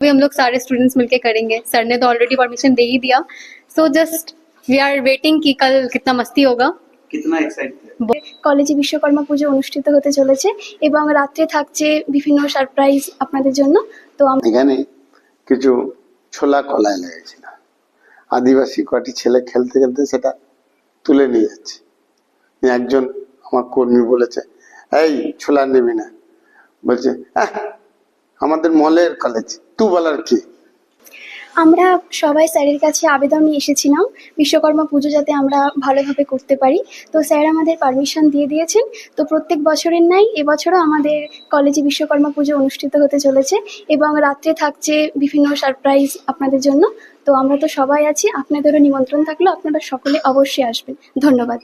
भी हम लोग सारे स्टूडेंट्स मिलके करेंगे सर ने तो ऑलरेडी परमिशन दे ही दिया so just we are waiting कि कल कितना मस्ती होगा कितना एक्साइट थे কলেজে বিশ্বকর্মা পুজো অনুষ্ঠিত হতে চলেছে এবং রাত্রে থাকছে বিভিন্ন সারপ্রাইজ আপনাদের জন্য তো আমরা এখানে কিছু ছোলা কলায় লেগেছিল আদিবাসী কটি ছেলে খেলতে খেলতে সেটা তুলে নিয়ে যাচ্ছে নিয়ে একজন আমার কর্মী বলেছে এই ছোলা নেবি না বলছে "আহ, আমাদের মলের কলেজ তু বলার কি? আমরা সবাই স্যারের কাছে আবেদন নিয়ে এসেছিলাম বিশ্বকর্মা পুজো যাতে আমরা ভালোভাবে করতে পারি। তো স্যার আমাদের পারমিশন দিয়ে দিয়েছেন। তো প্রত্যেক বছরের নাই এবছরও আমাদের কলেজে বিশ্বকর্মা পুজো অনুষ্ঠিত হতে চলেছে এবং রাত্রে থাকছে বিভিন্ন সারপ্রাইজ আপনাদের জন্য। তো আমরা তো সবাই আছি আপনাদেরও নিমন্ত্রণ থাকল আপনারা সকলে অবশ্যই আসবেন। ধন্যবাদ।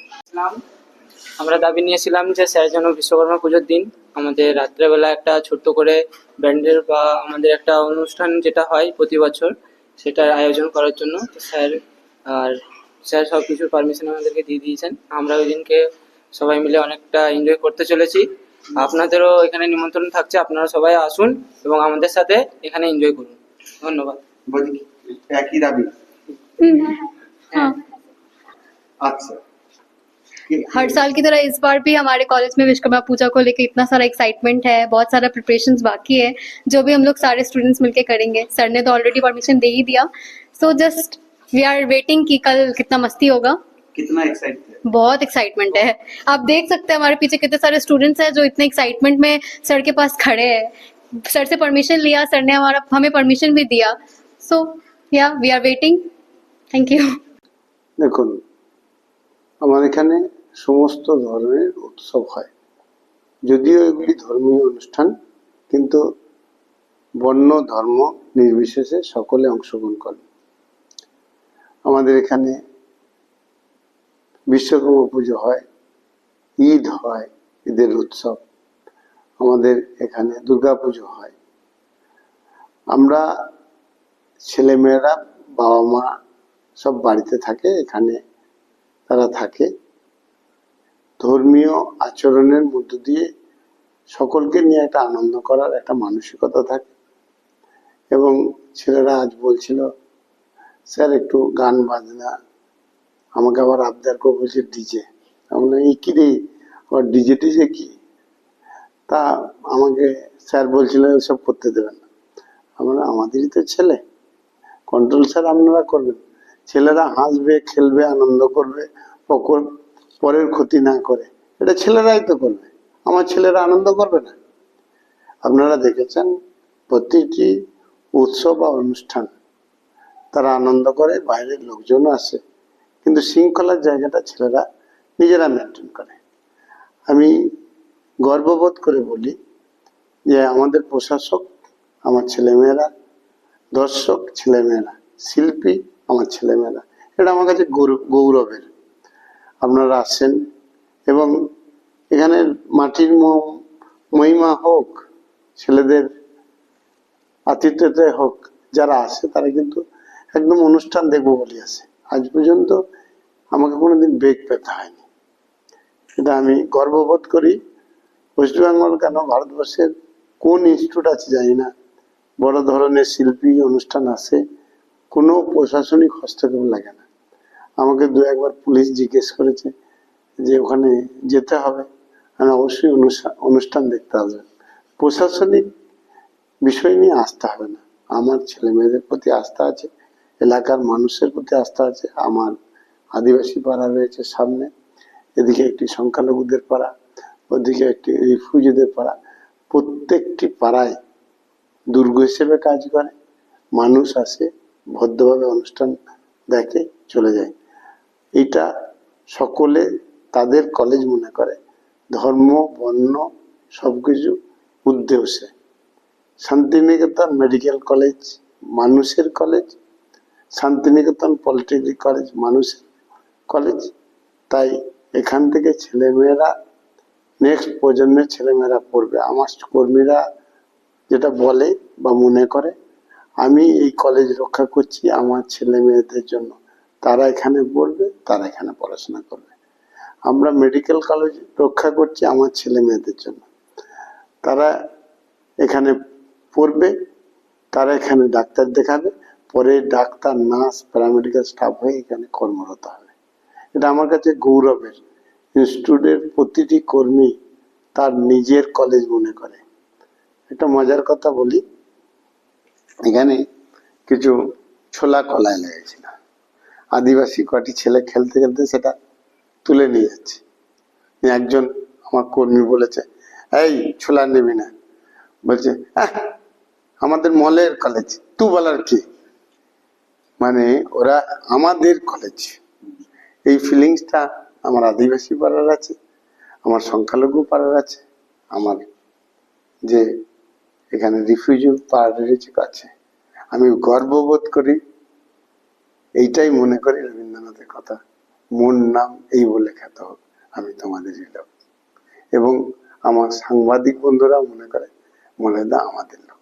আমরা দাবি নিয়েছিলাম যে স্যার যেন বিশ্বকর্মা পুজোর দিন আমাদের রাত্রেবেলা একটা ছোট্ট করে ব্যান্ডের বা আমাদের একটা অনুষ্ঠান যেটা হয় প্রতি বছর সেটার আয়োজন করার জন্য। স্যার আর স্যার সব কিছুর পারমিশন আমাদেরকে দিয়ে দিয়েছেন। আমরা ওই দিনকে সবাই মিলে অনেকটা এনজয় করতে চলেছি। আপনাদেরও এখানে নিমন্ত্রণ থাকছে আপনারা সবাই আসুন এবং আমাদের সাথে এখানে এনজয় করুন। ধন্যবাদ। বলি একই দাবি? हर साल की तरह इस बार भी हमारे कॉलेज में विश्वकर्मा पूजा को लेकर इतना सारा एक्साइटमेंट है बहुत सारा प्रिपरेशंस बाकी है जो भी हम लोग सारे स्टूडेंट्स मिलके करेंगे सर ने तो ऑलरेडी परमिशन दे ही दिया so just we are waiting कि कल कितना मस्ती होगा कितना एक्साइट थे बहुत एक्साइटमेंट है आप देख सकते हैं हमारे पीछे कितने सारे स्टूडेंट्स हैं जो इतने एक्साइटमेंट में सर के पास खड़े हैं सर से परमिशन लिया सर ने हमारा हमें परमिशन भी दिया so yeah we are waiting thank you দেখুন আমার এখানে সমস্ত ধর্মের উৎসব হয়। যদিও এগুলি ধর্মীয় অনুষ্ঠান, কিন্তু বর্ণ ধর্ম নির্বিশেষে সকলে অংশগ্রহণ করে। আমাদের এখানে বিশ্বকর্মা পুজো হয়, ঈদ হয়, ঈদের উৎসব। আমাদের এখানে দুর্গা পুজো হয়। আমরা ছেলেমেয়েরা বাবা মা সব বাড়িতে থাকে, এখানে তারা থাকে। ধর্মীয় আচরণের মধ্য দিয়ে সকলকে নিয়ে একটা আনন্দ করার একটা মানসিকতা থাকে। এবং ছেলেরা আজ বলছিল, স্যার, একটু গান বাজনা। আমাকে আবার আবদার করে বলছে ডিজে। আমরা এই কি রে? আবার ডিজে টিজে কি? তা আমাকে স্যার বলছিলেন সব করতে দেবেন না। আমরা আমাদেরই তো ছেলে। কন্ট্রোল স্যার আপনারা করবেন। ছেলেরা হাসবে, খেলবে, আনন্দ করবে পরের ক্ষতি না করে। এটা ছেলেরাই তো করবে। আমার ছেলেরা আনন্দ করবে না। আপনারা দেখেছেন প্রতিটি উৎসব বা অনুষ্ঠান, তারা আনন্দ করে, বাইরের লোকজনও আসে। কিন্তু শৃঙ্খলার জায়গাটা ছেলেরা নিজেরা মেনটেন করে। আমি গর্ববোধ করে বলি যে আমাদের প্রশাসক, আমার ছেলেমেয়েরা, দর্শক, ছেলেমেয়েরা, শিল্পী, আমার ছেলেমেয়েরা, এটা আমার কাছে গৌর- গৌরবের আপনারা আসেন এবং এখানে মাটির মহিমা হোক, ছেলেদের আতিথ্যতে হোক, যারা আসে তারা কিন্তু একদম অনুষ্ঠান দেখব বলে আসে আজ পর্যন্ত আমাকে কোনোদিন বেগ পেতে হয়নি। এটা আমি গর্ববোধ করি, ওয়েস্ট বেঙ্গল কেন ভারতবর্ষের কোন ইনস্টিটিউট আছে জানি না। বড় ধরনের শিল্পী অনুষ্ঠান আসে কোনো প্রশাসনিক হস্তক্ষেপ লাগে না। আমাকে দু একবার পুলিশ জিজ্ঞেস করেছে যে ওখানে যেতে হবে। আমি অবশ্যই অনুষ্ঠান দেখতে আসবেন প্রশাসনিক বিষয় নিয়ে আসতে হবে না। আমার ছেলে মেয়েদের প্রতি আস্থা আছে, এলাকার মানুষের প্রতি আস্থা আছে, আমার আদিবাসী পাড়া রয়েছে সামনে, এদিকে একটি সংখ্যালঘুদের পাড়া, ওদিকে একটি রিফিউজিদের পাড়া। প্রত্যেকটি পাড়ায় দুর্গ হিসেবে কাজ করে, মানুষ আসে, ভদ্রভাবে অনুষ্ঠান দেখে চলে যায়। এটা সকলে তাদের কলেজ মনে করে। ধর্ম, বর্ণ, সবকিছু উদ্দেশ্যে। শান্তিনিকেতন মেডিকেল কলেজ মানুষের কলেজ। শান্তিনিকেতন পলিটেকনিক কলেজ মানুষের কলেজ। তাই এখান থেকে ছেলেমেয়েরা নেক্সট প্রজন্মের ছেলেমেয়েরা পড়বে। আমার কর্মীরা যেটা বলে বা মনে করে, আমি এই কলেজ রক্ষা করছি আমার ছেলে মেয়েদের জন্য। তারা এখানে পড়বে, তারা এখানে পড়াশোনা করবে। আমরা মেডিকেল কলেজ রক্ষা করছি আমার ছেলে মেয়েদের জন্য। তারা এখানে পড়বে, তারা এখানে ডাক্তার দেখাবে, পরে ডাক্তার, নার্স প্যারামেডিক্যাল স্টাফ হয়ে এখানে কর্মরত হবে। এটা আমার কাছে গৌরবের। ইনস্টিটিউটের প্রতিটি কর্মী তার নিজের কলেজ মনে করে। একটা মজার কথা বলি, এখানে কিছু ছোলা কলায় লেগেছিল আদিবাসী কটি ছেলে খেলতে খেলতে সেটা তুলে নিয়ে যাচ্ছে। একজন আমার কর্মী বলেছে, এই ছোলা নিবি না। বলছে আমাদের মলের কলেজ তু বলার কি? মানে ওরা আমাদের কলেজ এই ফিলিংসটা আমার আদিবাসী পাড়ার আছে, আমার সংখ্যালঘু পাড়ার আছে, আমার যে এখানে রিফিউজি পাড়ার আছে আমি গর্ববোধ করি এইটাই মনে করি রবীন্দ্রনাথের কথা। মন, নাম এই বলে খ্যাত হোক, আমি তোমাদের লোক এবং আমার সাংবাদিক বন্ধুরা মনে করে, মনে দা আমাদের লোক